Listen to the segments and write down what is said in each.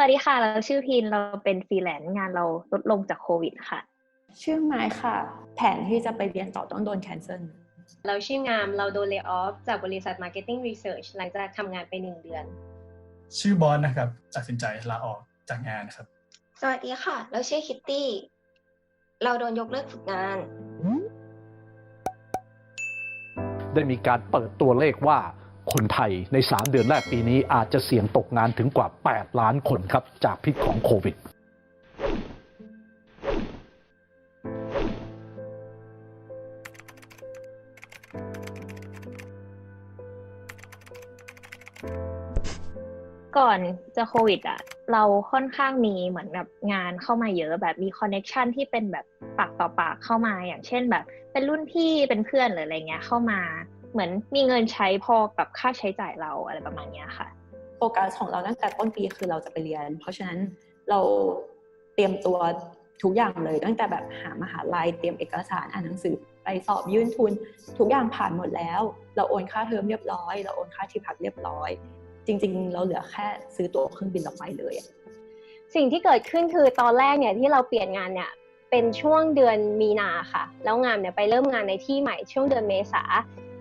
สวัสดีค่ะ เราชื่อพินเราเป็นฟรีแลนซ์งานเราลดลงจากโควิดค่ะ ชื่อไม้ค่ะ แผนที่จะไปเรียนต่อต้องโดนแคนเซิลเราชื่องามเราโดนเล y off จากบริษัท Marketing Research หลังจากทำงานไปหนึ่งเดือน ชื่อบอสนะครับตัดสินใจลาออกจากงานครับ สวัสดีค่ะ เราชื่อคิตตี้ เราโดนยกเลิกฝึกงาน ได้มีการเปิดตัวเลขว่า คนไทยใน 3 เดือนแรกปีนี้อาจจะเสี่ยงตกงานถึงกว่า 8 ล้านคนครับจากพิษของโควิดก่อนจะโควิดอะเราค่อนข้างมีเหมือนแบบงานเข้ามาเยอะแบบมีคอนเน็ชันที่เป็นแบบปากต่อปากเข้ามาอย่างเช่นแบบ เป็นรุ่นพี่เป็นเพื่อนหรืออะไรเงี้ยเข้ามา เหมือนมีเงินใช้พอกับค่าใช้จ่ายเราอะไรประมาณเนี้ยค่ะ โฟกัสของเราตั้งแต่ต้นปีคือเราจะไปเรียน เพราะฉะนั้นเราเตรียมตัวทุกอย่างเลย ตั้งแต่แบบหามหาลัยเตรียมเอกสารอ่านหนังสือไปสอบยื่นทุน ทุกอย่างผ่านหมดแล้ว เราโอนค่าเทอมเรียบร้อย เราโอนค่าที่พักเรียบร้อย จริง ๆ เราเหลือแค่ซื้อตั๋วเครื่องบินเราไปเลยอะสิ่งที่เกิดขึ้นคือตอนแรกเนี่ยที่เราเปลี่ยนงานเนี่ยเป็นช่วงเดือนมีนาค่ะ แล้วงานเนี่ยไปเริ่มงานในที่ใหม่ช่วงเดือนเมษา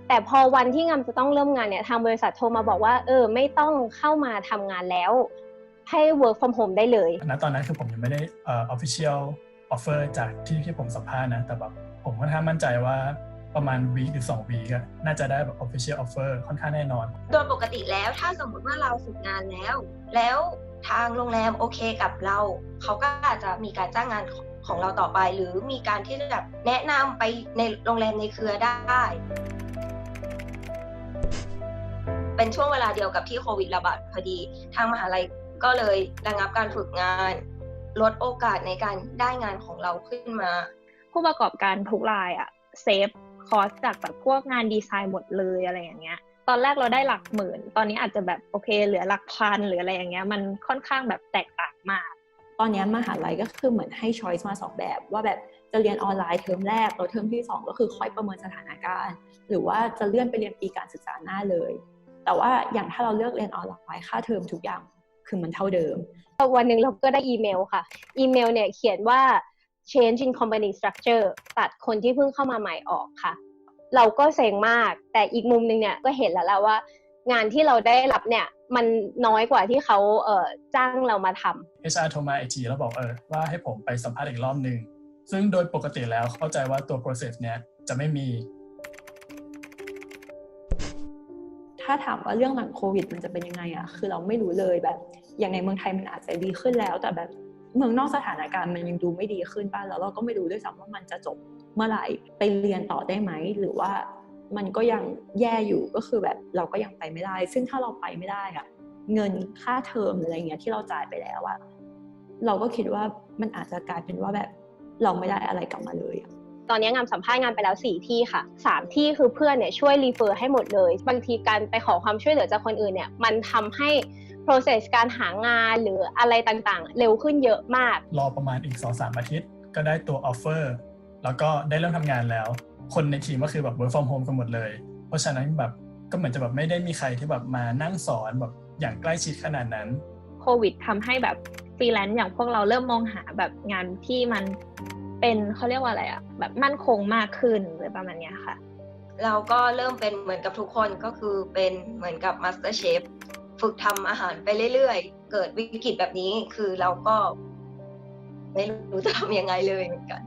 แต่พอวันที่งานจะต้องเริ่มงานเนี่ยทางบริษัทโทรมาบอกว่า เออ ไม่ต้องเข้ามาทำงานแล้ว ให้ work from home ได้เลยณตอนนั้นคือผมยังไม่ได้เอ่อ official offer จากที่ที่ผมสัมภาษณ์นะ แต่แบบผมค่อนข้างมั่นใจว่าประมาณวีหรือ2วีก็น่าจะได้แบบ official offer ค่อนข้างแน่นอน โดยปกติแล้วถ้าสมมติว่าเราฝึกงานแล้ว แล้วทางโรงแรมโอเคกับเรา เขาก็อาจจะมีการจ้างงานของของเราต่อไป หรือมีการที่จะแบบแนะนำไปในโรงแรมในเครือได้ เป็นช่วงเวลาเดียวกับที่โควิดระบาดพอดี ทางมหาลัยก็เลยระงับการฝึกงาน ลดโอกาสในการได้งานของเราขึ้นมา ผู้ประกอบการทุกรายอะเซฟคอสจากแบบพวกงานดีไซน์หมดเลยอะไรอย่างเงี้ย ตอนแรกเราได้หลักหมื่น ตอนนี้อาจจะแบบโอเค เหลือหลักพันหรืออะไรอย่างเงี้ย มันค่อนข้างแบบแตกต่างมาก ตอนนี้มหาลัยก็คือเหมือนให้ช้อยส์มาสองแบบ ว่าแบบจะเรียนออนไลน์เทอมแรกแล้วเทอมที่สองก็คือค่อยประเมินสถานการณ์ หรือว่าจะเลื่อนไปเรียนปีการศึกษาหน้าเลย แต่ว่าอย่างถ้าเราเลือกเรียนออนไลน์ค่าเทอมทุกอย่างคือมันเท่าเดิม วันหนึ่งเราก็ได้อีเมลค่ะ อีเมลเนี่ยเขียนว่า change in company structure ตัดคนที่เพิ่งเข้ามาใหม่ออกค่ะ เราก็เซ็งมาก แต่อีกมุมหนึงเนี่ยก็เห็นแล้วแหละว่า งานที่เราได้รับเนี่ยมันน้อยกว่าที่เขาเอ่อจ้างเรามาทำ HR โทรมาอีกทีแล้วบอกเออว่าให้ผมไปสัมภาษณ์อีกรอบหนึ่งซึ่งโดยปกติแล้วเข้าใจว่าตัว process เนี้ยจะไม่มี ถ้าถามว่าเรื่องหลังโควิด มันจะเป็นยังไงอะคือเราไม่รู้เลยแบบ อย่างในเมืองไทยมันอาจจะดีขึ้นแล้ว แต่แบบเมืองนอกสถานการณ์มันยังดูไม่ดีขึ้นบ้างแล้วเราก็ไม่รู้ด้วยซ้ำว่ามันจะจบเมื่อไหร่ไปเรียนต่อได้ไหมหรือว่ามันก็ยังแย่อยู่ก็คือแบบเราก็ยังไปไม่ได้ ซึ่งถ้าเราไปไม่ได้อะเงินค่าเทอมหรืออะไรเงี้ยที่เราจ่ายไปแล้วอะเราก็คิดว่ามันอาจจะกลายเป็นว่าแบบเราไม่ได้อะไรกลับมาเลยอะ ตอนนี้งานสัมภาษณ์งานไปแล้ว 4 ที่ค่ะ 3 ที่คือเพื่อนเนี่ยช่วยรีเฟอร์ให้หมดเลย บางทีการไปขอความช่วยเหลือจากคนอื่นเนี่ยมันทำให้ process การหางานหรืออะไรต่างๆ เร็วขึ้นเยอะมาก รอประมาณอีก 2-3 อาทิตย์ ก็ได้ตัว offer แล้วก็ได้เริ่มทำงานแล้ว คนในทีมก็คือแบบ work from home กันหมดเลย เพราะฉะนั้นแบบก็เหมือนจะแบบไม่ได้มีใครที่แบบมานั่งสอนแบบอย่างใกล้ชิดขนาดนั้น โควิดทำให้แบบฟรีแลนซ์อย่างพวกเราเริ่มมองหาแบบงานที่มัน เป็นเขาเรียกว่าอะไรอะแบบมั่นคงมากขึ้นหรือประมาณเนี้ยค่ะ เราก็เริ่มเป็นเหมือนกับทุกคนก็คือเป็นเหมือนกับมาสเตอร์เชฟฝึกทำอาหารไปเรื่อยๆ เกิดวิกฤตแบบนี้คือเราก็ ไม่รู้จะทำยังไงเลยเหมือนกัน